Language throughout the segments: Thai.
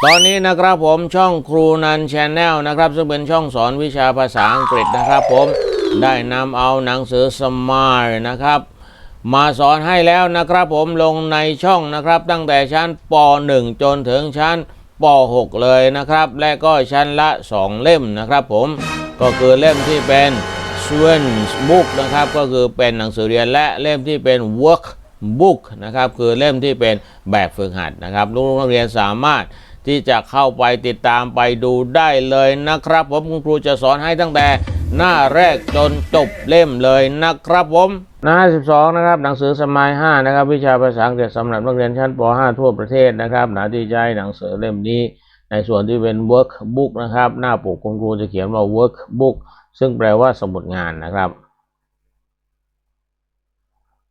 ตอนนี้นะครับผมช่องครูนันชแนลนะครับ ซึ่งเป็นช่องสอนวิชาภาษาอังกฤษนะครับผมได้นำเอาหนังสือสมายนะครับ มาสอนให้แล้วนะครับผมลงในช่องนะครับ ตั้งแต่ชั้นป .1 จนถึงชั้นป .6 เลยนะครับ และก็ชั้นละ 2 เล่มนะครับผมก็คือเล่มที่เป็น s w e n s book นะครับก็คือเป็นหนังสือเรียนและเล่มที่เป็น work book นะครับคือเล่มที่เป็นแบบฝึกหัดนะครับลูกนักเรียนสามารถ ที่จะเข้าไปติดตามไปดูได้เลยนะครับ ผมคุณครูจะสอนให้ตั้งแต่หน้าแรกจนจบเล่มเลยนะครับผมหน้า 12 นะครับ หนังสือสมัย 5 นะครับ วิชาภาษาอังกฤษสำหรับนักเรียนชั้นป .5 ทั่วประเทศนะครับ หนาที่ใจหนังสือเล่มนี้ ในส่วนที่เป็น workbook นะครับ หน้าปกคุณครูจะเขียนว่า workbook ซึ่งแปลว่าสมุดงานนะครับ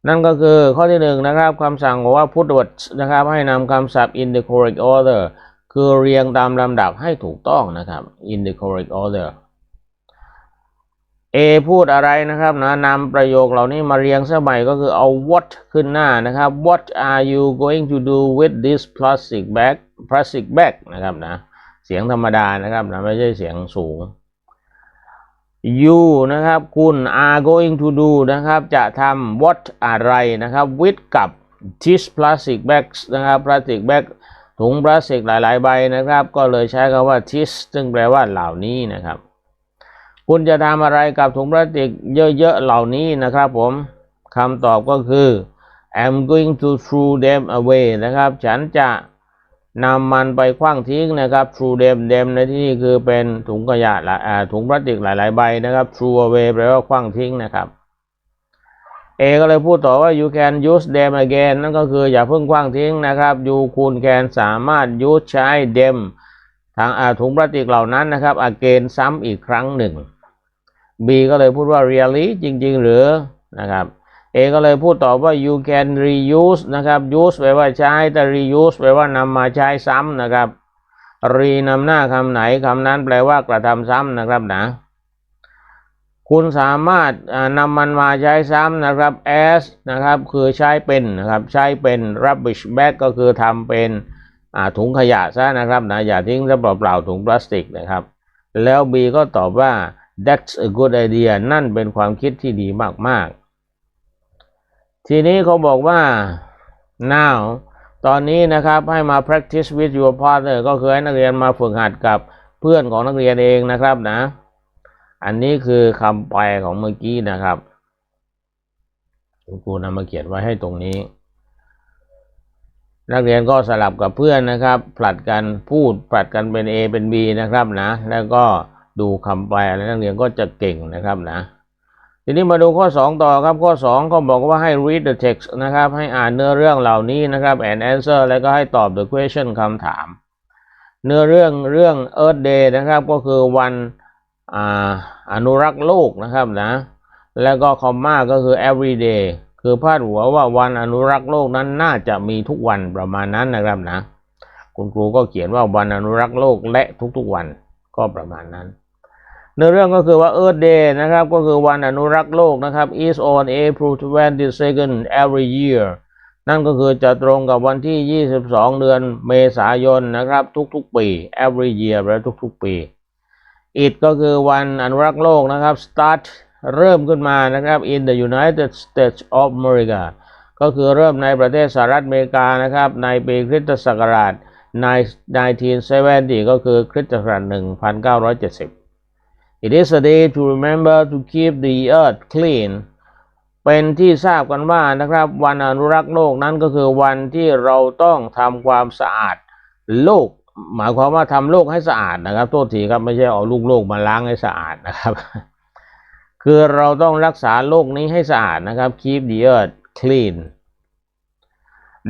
นั่นก็คือข้อที่หนึ่งนะครับคำสั่งบอกว่า put words นะครับ ให้นำคำศัพท์ in the correct order คือเรียงตามลำดับให้ถูกต้องนะครับ in the correct order A พูดอะไรนะครับนะนำประโยคเหล่านี้มาเรียงสมัยก็คือเอา what ขึ้นหน้านะครับ what are you going to do with this plastic bag plastic bag นะครับนะเสียงธรรมดานะครับนะไม่ใช่เสียงสูง you นะครับ คุณ are going to do นะครับ จะทำ what อะไรนะครับ with กับ this plastic bags นะครับ plastic bag ถุงพลาสติกหลาย ๆ ใบนะครับ ก็เลยใช้คำว่า this ซึ่งแปลว่าเหล่านี้นะครับ คุณจะทำอะไรกับถุงพลาสติกเยอะ ๆ เหล่านี้นะครับผมคำตอบก็คือ I'm going to throw them away นะครับ ฉันจะนำมันไปคว้างทิ้งนะครับ throw them them ในที่นี้คือเป็นถุงขยะลายอ่าถุงพลาสติกหลาย ๆ ใบนะครับ throw away แปลว่าคว้างทิ้งนะครับ เอก็เลยพูดต่อว่า you can use them again นั่นก็คืออย่าเพิ่งคว้างทิ้งนะครับ you คุณ can สามารถ use ใช้ them ทางอาถุงพลาสติกเหล่านั้นนะครับ again ซ้ำอีกครั้งหนึ่ง B ก็เลยพูดว่า really จริง ๆ หรือนะครับ A ก็เลยพูดต่อว่า you can reuse นะครับ use แปลว่าใช้ แต่ reuse แปลว่านำมาใช้ซ้ำนะครับ re นำหน้าคำไหนคำนั้นแปลว่ากระทำซ้ำนะครับนะ คุณสามารถนำมันมาใช้ซ้ำนะครับ as นะครับคือใช้เป็นนะครับใช้เป็น rubbish bag ก็คือทำเป็นถุงขยะซะนะครับนะอย่าทิ้งซะเปล่าๆถุงพลาสติกนะครับ แล้ว B ก็ตอบว่า that's a good idea นั่นเป็นความคิดที่ดีมากๆ ทีนี้เขาบอกว่า now ตอนนี้นะครับให้มา practice with your partner ก็คือให้นักเรียนมาฝึกหัดกับเพื่อนของนักเรียนเองนะครับนะ อันนี้คือคำแปลของเมื่อกี้นะครับคุณครูนำมาเขียนไว้ให้ตรงนี้ นักเรียนก็สลับกับเพื่อนนะครับ ผลัดกันพูดผลัดกันเป็น A เป็น B นะครับนะ แล้วก็ดูคำแปลแล้วนักเรียนก็จะเก่งนะครับนะ ทีนี้มาดูข้อ 2 ต่อครับ ข้อ2เขาบอกว่าให้ read the text นะครับ ให้อ่านเนื้อเรื่องเหล่านี้นะครับ and answer แล้วก็ให้ตอบ the question คำถาม เนื้อเรื่องเรื่อง Earth Day นะครับ ก็คือวัน อานุรักษ์โลกนะครับนะ แล้วก็คอมมาก็คือ every day คือพาดหัวว่าวันอนุรักษ์โลกนั้นน่าจะมีทุกวันประมาณนั้นนะครับนะ คุณครูก็เขียนว่าวันอนุรักษ์โลกและทุกๆวันก็ประมาณนั้นเนื้อเรื่องก็คือว่า Earth Day นะครับ ก็คือวันอนุรักษ์โลกนะครับ is on April 22nd every year นั่นก็คือจะตรงกับวันที่ 22 เดือนเมษายนนะครับ ทุกๆปี every year แลว่าทุกๆปี it ก็คือวันอนุรักษ์โลกนะครับ start เริ่มขึ้นมานะครับ in the United States of America ก็คือเริ่มในประเทศสหรัฐอเมริกานะครับ ในปีคริสตศักราช1970 ก็คือคริสตศักราช 1970 It is a day to remember to keep the earth clean เป็นที่ทราบกันว่านะครับ วันอนุรักษ์โลกนั้นก็คือวันที่เราต้องทำความสะอาดโลก หมายความว่าทำโลกให้สะอาดนะครับ โทษทีครับไม่ใช่เอาลูกโลกมาล้างให้สะอาดนะครับ คือเราต้องรักษาโลกนี้ให้สะอาดนะครับ keep the earth clean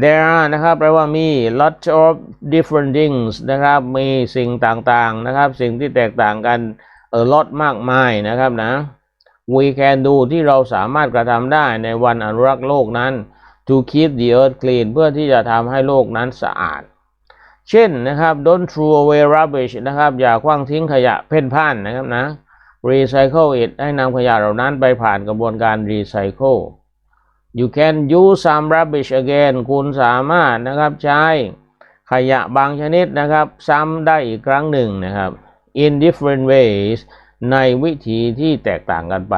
there are นะครับแปลว่ามี lots of different things นะครับ มีสิ่งต่างๆนะครับ สิ่งที่แตกต่างกันเออ lot มากมายนะครับนะ we can do ที่เราสามารถกระทำได้ในวันอนุรักษ์โลกนั้น to keep the earth clean เพื่อที่จะทำให้โลกนั้นสะอาด เช่นนะครับ don't throw away rubbish นะครับ อย่าคว้างทิ้งขยะเพ่นพ่านนะครับนะ recycle it ให้นำขยะเหล่านั้นไปผ่านกระบวนการ recycle you can use some rubbish again คุณสามารถนะครับใช้ขยะบางชนิดนะครับ ซ้ำได้อีกครั้งหนึ่งนะครับ in different ways ในวิธีที่แตกต่างกันไป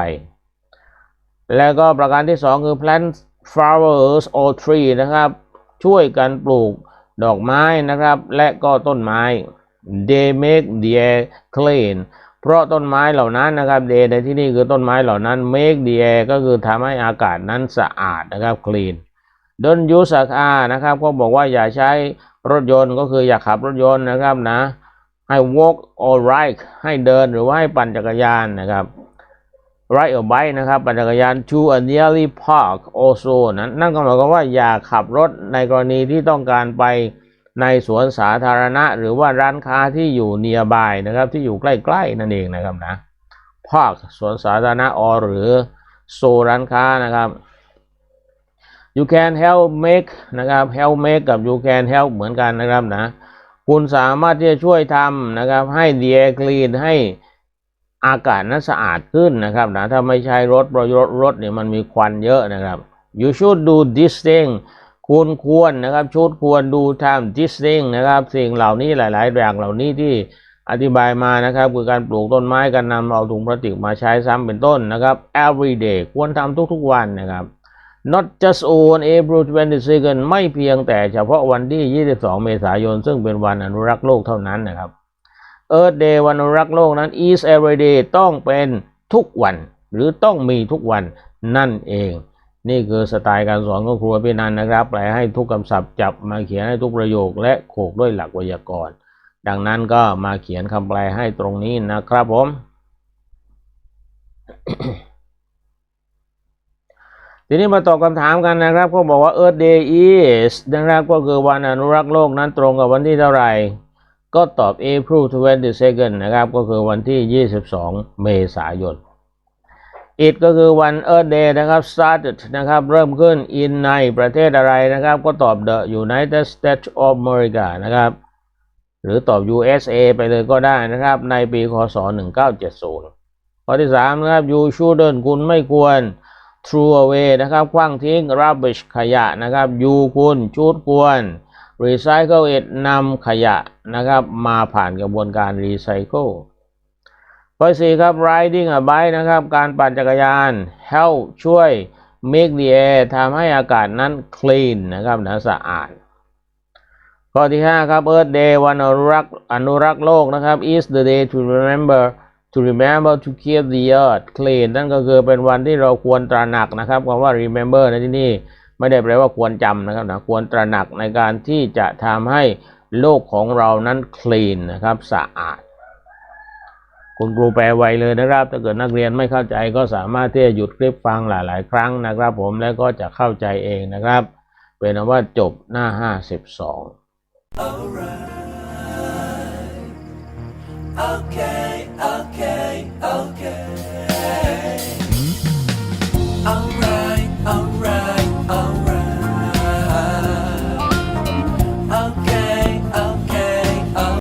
แล้วก็ประการที่สองคือ plant flowers or tree นะครับ ช่วยกันปลูก ดอกไม้นะครับ และก็ต้นไม้ they make the air clean เพราะต้นไม้เหล่านั้นนะครับ they ในที่นี่คือต้นไม้เหล่านั้น make the air ก็คือทำให้อากาศนั้นสะอาดนะครับ clean don't use a car นะครับก็บอกว่าอย่าใช้รถยนต์ก็คืออย่าขับรถยนต์นะครับนะให้ walk or ride ให้เดินหรือว่าให้ปั่นจักรยานนะครับ ride or bike นะครับปั่นจักรยาน to a nearly park also นั้นนั่นก็หมายความว่าอย่าขับรถในกรณีที่ต้องการไปในสวนสาธารณะ หรือว่าร้านค้าที่อยู่ nearby นะครับที่อยู่ใกล้ๆนั่นเองนะครับนะ park สวนสาธารณะ or หรือโซร้านค้านะครับ you can help make นะครับ help make กับ you can help เหมือนกันนะครับนะ คุณสามารถที่จะช่วยทำนะครับให้ the air clean ให้ อากาศนั้นสะอาดขึ้นนะครับนะถ้าไม่ใช่รถเพราะรถรถเนี่ยมันมีควันเยอะนะครับ you should do this thing คุณควรนะครับชุดควรดูทำ this thing นะครับ สิ่งเหล่านี้หลาย ๆ อย่างเหล่านี้ที่อธิบายมานะครับ คือการปลูกต้นไม้การนำเอาถุงพลาสติกมาใช้ซ้ำเป็นต้นนะครับ every day ควรทำทุก ๆ วันนะครับ not just on April 22 ไม่เพียงแต่เฉพาะวันที่ 22 เมษายน ซึ่งเป็นวันอนุรักษ์โลกเท่านั้นนะครับ Earth Day วันอนุรักษ์โลกนั้น is every day ต้องเป็นทุกวัน หรือต้องมีทุกวันนั่นเอง นี่คือสไตล์การสอนของครูพี่นันนะครับแปลให้ทุกคำศัพท์จับมาเขียนให้ทุกประโยคและโขกด้วยหลักไวยากรณ์ดังนั้นก็มาเขียนคำแปลให้ตรงนี้นะครับผม ทีนี้มาตอบคำถามกันนะครับ ก็บอกว่า Earth Day is นะครับก็คือวันอนุรักษ์โลกนั้นตรงกับวันที่เท่าไหร่ ก็ตอบ April 22 นะครับ ก็คือวันที่ 22 เมษายน It ก็คือวัน Earth Day นะครับ started นะครับ เริ่มขึ้น in ในประเทศอะไรนะครับ ก็ตอบ the United States of America นะครับ หรือตอบ USA ไปเลยก็ได้นะครับ ในปี คศ 1970 ข้อที่ 3 นะครับ you shouldn't คุณไม่ควร throw away นะครับ คว้างทิ้ง rubbish ขยะนะครับ you คุณชุดควร recycle it นำขยะนะครับ มาผ่านกระบวนการ recycle ข้อสี่ครับ riding a bike นะครับ การปั่นจักรยาน help ช่วย make the air ทำให้อากาศนั้น clean นะครับนะสะอาด ข้อที่ 5 ครับ Earth Day วันอนุรักษ์อนุรักษ์โลกนะครับ is the day to remember to remember to keep the earth clean นั่นก็คือเป็นวันที่เราควรตระหนักนะครับคำว่า remember ในที่นี่ ไม่ได้แปลว่าควรจำนะครับนะควรตระหนักในการที่จะทำให้โลกของเรานั้นคลีนนะครับสะอาด คุณครูแปลไวเลยนะครับ ถ้าเกิดนักเรียนไม่เข้าใจก็สามารถที่จะหยุดคลิปฟังหลาย ๆ ครั้งนะครับ ผมแล้วก็จะเข้าใจเองนะครับ เป็นว่าจบหน้า 52 Alright. Okay.